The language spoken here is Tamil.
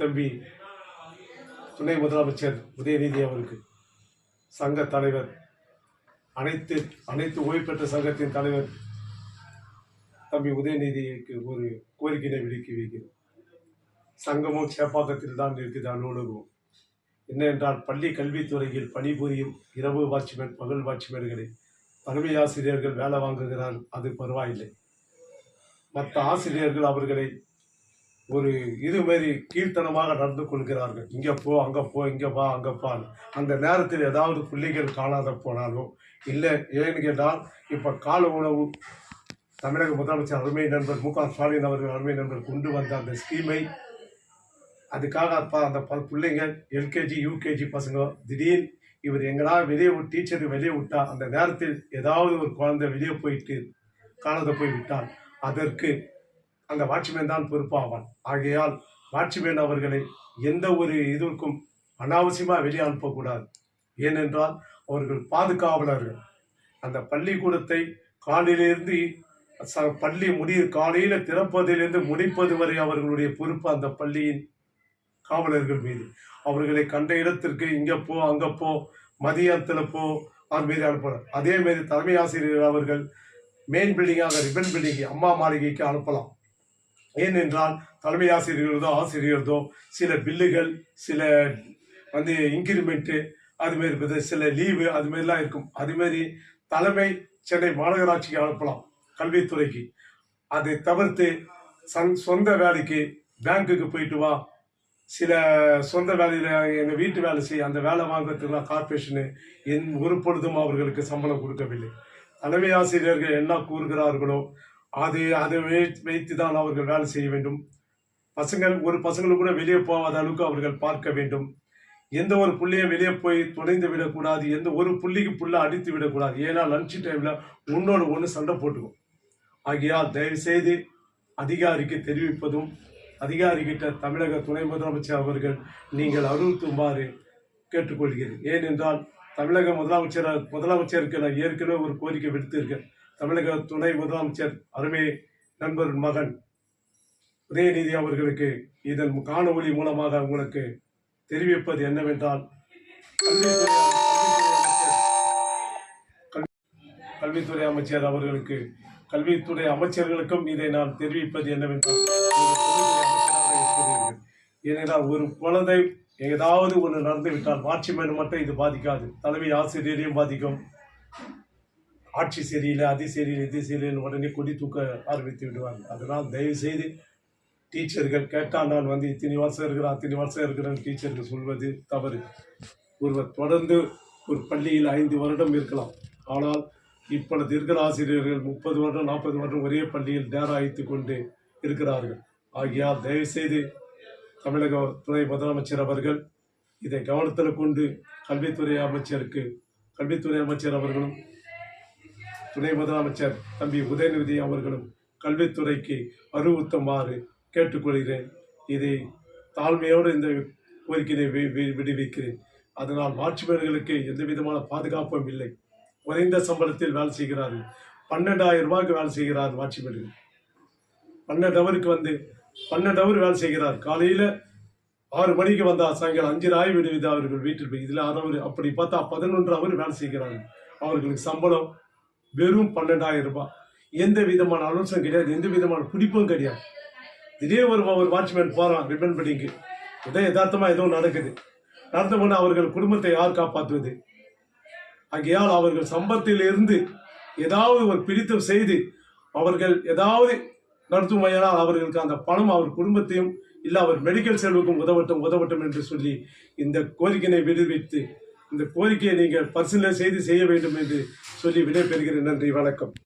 தம்பி. துணை முதலமைச்சர் உதயநிதி அவருக்கு. சங்க தலைவர். அனைத்து அனைத்து ஓய்வு பெற்ற சங்கத்தின் தலைவர். தம்பி உதயநிதிக்கு ஒரு கோரிக்கையை விடுக்கி வைக்கிறோம் சங்கமும் சேப்பாக்கத்தில் தான் இருக்குது அலுவலகம் என்ன என்றால் பள்ளி கல்வித்துறையில் பணிபுரியும் இரவு வாட்ச்மேன் பகல் வாட்ச்மேன்களை தலைமை ஆசிரியர்கள் வேலை வாங்குகிறார் அது பரவாயில்லை. மற்ற ஆசிரியர்கள் அவர்களை ஒரு இது மாதிரி கீழ்த்தனமாக நடந்து கொள்கிறார்கள். இங்கே போ அங்கே போ இங்கே வா அங்கே பா அந்த நேரத்தில் ஏதாவது பிள்ளைகள் காணாத போனாலோ இல்லை ஏன்னு கேட்டால் இப்போ கால உணவு தமிழக முதலமைச்சர் அருமை நண்பர் மு க ஸ்டாலின் அவர்கள் அருமை நண்பர் கொண்டு வந்த அந்த ஸ்கீமை அதுக்காக அப்போ அந்த ப பிள்ளைங்க எல்கேஜி யூகேஜி பசங்க திடீர் இவர் எங்கடா வெளியே விட்டு டீச்சர் வெளியே விட்டா அந்த நேரத்தில் ஏதாவது ஒரு குழந்தை வெளியே போயிட்டு காணாத போய் விட்டால் அதற்கு அந்த வாட்ச்மேன் தான் பொறுப்பாவான். ஆகையால் வாட்ச்மேன் அவர்களை எந்த ஒரு இதற்கும் அனாவசியமாக வெளியே அனுப்பக்கூடாது. ஏனென்றால் அவர்கள் பாதுகாவலர்கள். அந்த பள்ளிக்கூடத்தை காலையிலிருந்து ச பள்ளி முடி காலையில் திறப்பதிலிருந்து முடிப்பது வரை அவர்களுடைய பொறுப்பு அந்த பள்ளியின் காவலர்கள் மீது. அவர்களை கண்ட இடத்திற்கு இங்கே போ அங்கே போ மதியத்தில் போ அது மாரி அனுப்பலாம். அதே தலைமை ஆசிரியர் அவர்கள் மெயின் பில்டிங்காக ரிப்பன் பில்டிங் அம்மா மாளிகைக்கு அனுப்பலாம். ஏனென்றால் தலைமை ஆசிரியர்களோ ஆசிரியர்களோ சில பில்லுகள் சில வந்து இன்க்ரிமெண்ட்டு அதுமாரி வித- சில லீவு அதுமாரிலாம் இருக்கும். அதுமாரி தலைமை சென்னை மாநகராட்சிக்கு அனுப்பலாம் கல்வித்துறைக்கு. அதை தவிர்த்து சன் சொந்த வேலைக்கு பேங்க்குக்கு போயிட்டு வா. சில சொந்த வேலையில் எங்கள் வீட்டு வேலை செய்ய அந்த வேலை வாங்குறதுக்குலாம் கார்பரேஷனு என் ஒரு பொழுதும் அவர்களுக்கு சம்பளம் கொடுக்கவில்லை. தலைமை ஆசிரியர்கள் என்ன கூறுகிறார்களோ அது அதை வைத்து தான் அவர்கள் வேலை செய்ய வேண்டும். பசங்கள் ஒரு பசங்களும் கூட வெளியே போகாத அளவுக்கு அவர்கள் பார்க்க வேண்டும். எந்த ஒரு புள்ளையும் வெளியே போய் துணைந்து விடக்கூடாது. எந்த ஒரு புள்ளிக்கு புள்ள அடித்து விடக்கூடாது. ஏன்னா லஞ்ச் டைமில் ஒன்றோடு ஒன்று சண்டை போட்டுக்கும். ஆகையால் தயவுசெய்து அதிகாரிக்கு தெரிவிப்பதும் அதிகாரிகிட்ட தமிழக துணை முதலமைச்சர் அவர்கள் நீங்கள் அறிவுறுத்துமாறு கேட்டுக்கொள்கிறேன். ஏனென்றால் தமிழக முதலமைச்சர் முதலமைச்சருக்கு நான் ஏற்கனவே ஒரு கோரிக்கை விடுத்திருக்கேன். தமிழக துணை முதலமைச்சர் அருமை நண்பர் மகன் உதயநிதி அவர்களுக்கு இதன் காணொலி மூலமாக உங்களுக்கு தெரிவிப்பது என்னவென்றால் கல்வித்துறை அமைச்சர் அவர்களுக்கு கல்வித்துறை அமைச்சர்களுக்கும் இதை நான் தெரிவிப்பது என்னவென்றால் ஏனென்றால் ஒரு குழந்தை ஏதாவது ஒன்று நடந்து விட்டால் மேலும் மட்டும் இது பாதிக்காது. தலைமை ஆசிரியரையும் பாதிக்கும். ஆட்சி சரியில்லை அது சரியில்லை இது சரியில்லைன்னு உடனே கொடி தூக்க ஆரம்பித்து விடுவாங்க. அதனால் தயவுசெய்து டீச்சர்கள் கேட்டால் நான் வந்து இத்தனை வருஷம் இருக்கிறேன் அத்தனை வருஷம் இருக்கிறேன்னு டீச்சர்கள் சொல்வது தவறு. ஒருவர் தொடர்ந்து ஒரு பள்ளியில் ஐந்து வருடம் இருக்கலாம். ஆனால் இப்பொழுது இருக்கிற ஆசிரியர்கள் முப்பது வருடம் நாற்பது வருடம் ஒரே பள்ளியில் நேரம் வைத்து கொண்டு இருக்கிறார்கள். ஆகையால் தயவுசெய்து தமிழக துணை முதலமைச்சர் அவர்கள் இதை கவனத்தில் கொண்டு கல்வித்துறை அமைச்சருக்கு கல்வித்துறை அமைச்சர் அவர்களும் துணை முதலமைச்சர் தம்பி உதயநிதி அவர்களும் கல்வித்துறைக்கு அறிவுறுத்துமாறு கேட்டுக்கொள்கிறேன். இதை தாழ்மையோடு இந்த கோரிக்கையை வி- வி- விடுவிக்கிறேன். அதனால் வாட்ச்மேன்களுக்கு எந்த விதமான பாதுகாப்பும் இல்லை. குறைந்த சம்பளத்தில் வேலை செய்கிறார்கள். பன்னெண்டாயிரம் ரூபாய்க்கு வேலை செய்கிறார் வாட்ச்மேன்கள் பன்னெண்டு ஹவருக்கு வந்து பன்னெண்டு ஹவர் வேலை செய்கிறார். காலையில் ஆறு மணிக்கு வந்தால் சாயங்காலம் அஞ்சு ஆய் விடுவிதா அவர்கள் வீட்டில் போய் இதில் அரை அப்படி பார்த்தா பதினொன்று அவர் வேலை செய்கிறார்கள். அவர்களுக்கு சம்பளம் வெறும் பன்னெண்டாயிரம் ரூபாய். எந்த விதமான அலோசனை கிடையாது எந்த விதமான பிடிப்பும் கிடையாது. திடீர் ஒரு ஒரு வாட்ச்மேன் போகிறான் ரிப்பன் படிக்கு ஏதோ யதார்த்தமாக எதுவும் நடக்குது. நடந்த உடனே அவர்கள் குடும்பத்தை யார் காப்பாற்றுவது ஆகையால் அவர்கள் சம்பத்தில் இருந்து ஏதாவது ஒரு பிடித்தம் செய்து அவர்கள் ஏதாவது நடத்துமையானால் அவர்களுக்கு அந்த பணம் அவர் குடும்பத்தையும் இல்லை அவர் மெடிக்கல் செலவுக்கும் உதவட்டும் உதவட்டும் என்று சொல்லி இந்த கோரிக்கையை விடுவித்து இந்த கோரிக்கையை நீங்கள் பரிசீலனை செய்து செய்ய வேண்டும் என்று சொல்லி விடைபெறுகிறேன். நன்றி வணக்கம்.